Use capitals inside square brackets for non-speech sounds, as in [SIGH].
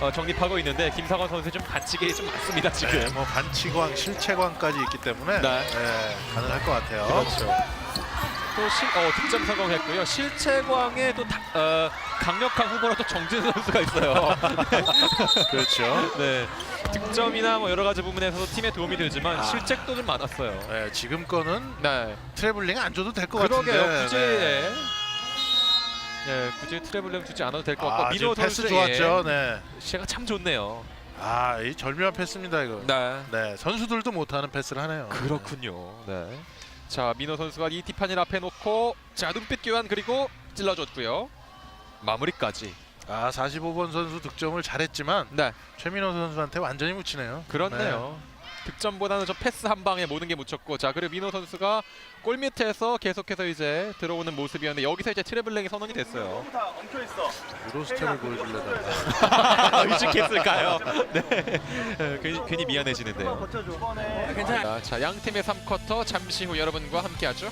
어, 정립하고 있는데 김상원 선수 좀 반칙이 좀 많습니다 지금. 네, 뭐 반치광, 실체광까지 있기 때문에 네. 네, 가능할 것 같아요. 그렇죠. 또 실, 어, 득점 성공했고요. 실체광에 또 다- 어, 강력한 후보로 또 정진 선수가 있어요. [LAUGHS] 그렇죠. 네. 득점이나 뭐 여러 가지 부분에서도 팀에 도움이 되지만 아. 실책도 좀 많았어요. 네, 지금 거는 네. 트래블링 안 줘도 될것 그러게요. 같은데. 굳이 네. 네, 굳이 트래블링 주지 않아도 될 것 같고 아, 민호 지금 패스 선수의 좋았죠. 네. 시가 참 좋네요. 아, 이 절묘한 패스입니다 이거. 네. 네, 선수들도 못하는 패스를 하네요. 그렇군요. 네. 자 민호 선수가 이 티파닐 앞에 놓고 자 눈빛 교환 그리고 찔러줬고요. 마무리까지. 아, 45번 선수 득점을 잘했지만 네. 최민호 선수한테 완전히 묻히네요. 그렇네요. 득점보다는 저 패스 한 방에 모든 게 묻혔고 자 그리고 민호 선수가 골 밑에서 계속해서 이제 들어오는 모습이었는데 여기서 이제 트래블링이 선언이 됐어요. [LAUGHS] [LAUGHS] 네, 유로스텝을 보여주려다가. 의식했을까요? 네. 어, 괜히, 괜히 미안해지는데요. 괜찮아. 자, 양 팀의 3쿼터 잠시 후 여러분과 함께하죠.